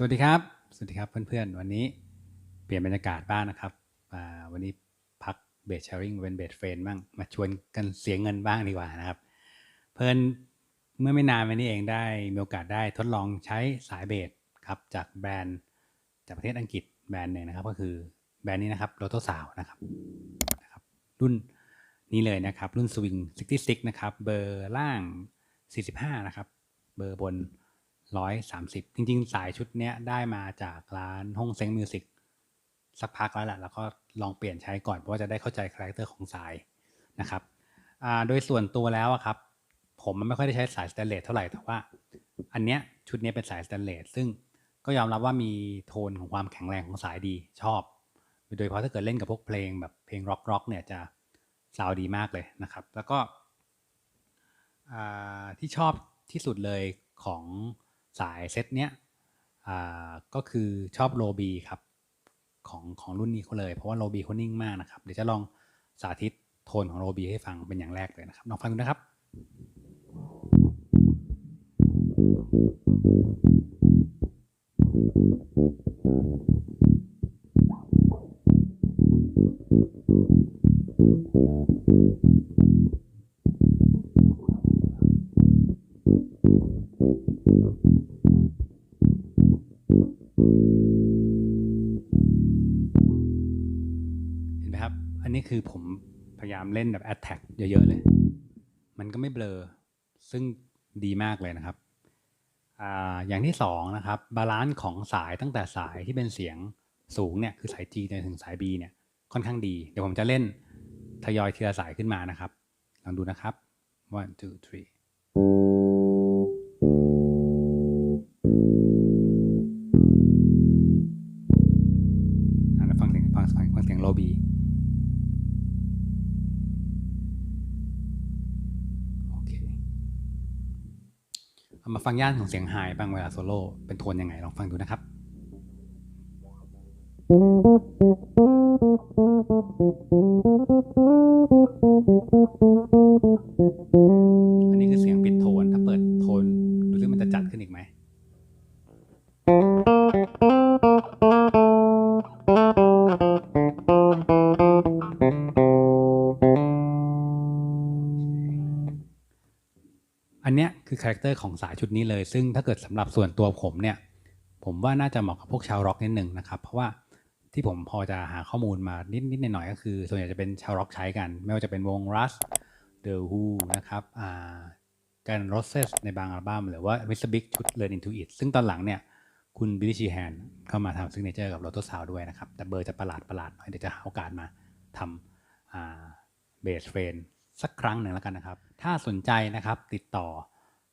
สวัสดีครับ สวัสดีครับเพื่อนๆ วันนี้เปลี่ยนบรรยากาศบ้างนะครับ วันนี้พักเบสแชร์ริงเป็นเบสเฟรนบ้างมาชวนกันเสียเงินบ้างดีกว่านะครับ เพื่อนเมื่อไม่นานมานี้เองได้มีโอกาสได้ทดลองใช้สายเบสครับจากแบรนด์จากประเทศอังกฤษแบรนด์หนึ่งนะครับ ก็คือแบรนด์นี้นะครับโ o โตสาวนะครับนะครับ รุ่นนี้เลยนะครับ รุ่นสวิง66นะครับ เบอร์ล่าง 45 นะครับ เบอร์บน 130จริง ๆ สายชุดเนี้ยได้มาจากร้านห้องเซ็งมิวสิกสักพักแล้วแหละแล้วก็ลองเปลี่ยนใช้ก่อนเพราะว่าจะได้เข้าใจคาแรคเตอร์ของสายนะครับโดยส่วนตัวแล้วครับ ผมมันไม่ค่อยได้ใช้สายสแตนเลสเท่าไหร่แต่ว่า อันเนี้ยชุดนี้เป็นสายสแตนเลสซึ่งก็ยอมรับว่ามีโทนของความแข็งแรงของสายดีชอบ โดยเฉพาะถ้าเกิดเล่นกับพวกเพลงแบบเพลงร็อกร็อกเนี่ยจะซาวดีมากเลยนะครับ แล้วก็ที่ชอบที่สุดเลยของ สายเซตเนี้ยก็คือชอบโลบีครับของของรุ่นนี้เขาเลย เพราะว่าโลบีเขานิ่งมากนะครับ เดี๋ยวจะลองสาธิตโทนของโลบีให้ฟังเป็นอย่างแรกเลยนะครับลองฟังดูนะครับ เห็นไหมครับ อันนี้คือผมพยายามเล่นแบบ Attack เยอะ ๆ เลย มันก็ไม่เบลอ ซึ่งดีมากเลยนะครับออย่างที่สองนะครับบาลานซ์ของสายตั้งแต่สายที่เป็นเสียงสูงเนี่ยคือสาย G จนถึงสาย B เนี่ยค่อนข้างดี เดี๋ยวผมจะเล่นทยอยทีละสายขึ้นมานะครับ ลองดูนะครับ one two three มาฟังย่านของเสียงไฮบ้างเวลาโซโล่เป็นโทนยังไงลองฟังดูนะครับอั อันเนี้ยคือคาแรคเตอร์ของสายชุดนี้เลย ซึ่งถ้าเกิดสำหรับส่วนตัวผมเนี่ย ผมว่าน่าจะเหมาะกับพวกชาวร็อกนิดหนึ่งนะครับ เพราะว่าที่ผมพอจะหาข้อมูลมานิดนิดหน่อยๆก็คือ ส่วนใหญ่จะเป็นชาวร็อกใช้กัน ไม่ว่าจะเป็นวง Rush The Who นะครับอ่าการโรสเซสในบางอัลบั้มหรือว่า Mr. Big ชุด Learn Into It ซึ่งตอนหลังเนี่ยคุณบิลลี่ชีแฮนเข้ามาทำซิกเนเจอร์กับโ o โตซาวด้วยนะครับ แต่เบอร์จะประหลาดประหลาดหน่อยเดี๋ยวจะหาโอกาสมาทำเบสเฟรน สักครั้งหนึ่งแล้วกันนะครับ ถ้าสนใจนะครับติดต่อ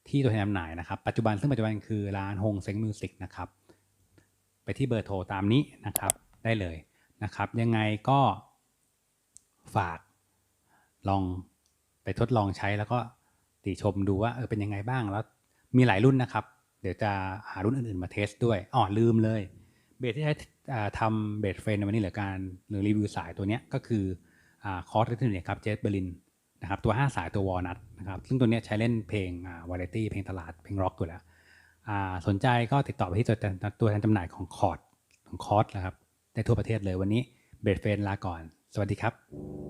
ที่ตัวแทนจำหน่ายนะครับ ปัจจุบันซึ่งปัจจุบันคือร้านฮงเซ็งมิวสิกนะครับ ไปที่เบอร์โทรตามนี้นะครับได้เลยนะครับ ยังไงก็ฝากลองไปทดลองใช้แล้วก็ติชมดูว่าเออเป็นยังไงบ้างแล้วมีหลายรุ่นนะครับ เดี๋ยวจะหารุ่นอื่นๆมาเทสด้วยอ๋อลืมเลย เบสที่ใช้ทำเบสเฟรนในวันนี้หลือการหรือรีวิวสายตัวเนี้ยก็คือคอร์สเทเนียครับเจสเบอร์ลิน นะครับตัว 5 สายตัววอลนัทนะครับซึ่งตัวนี้ใช้เล่นเพลงวาไรตี้เพลงตลาดเพลงร็อกอยู่แล้วสนใจก็ติดต่อไปที่ตัวแทนตัวแทนจำหน่ายของคอร์ดของคอร์ดนะครับได้ทั่วประเทศเลยวันนี้เบรดเฟนลาก่อน สวัสดีครับ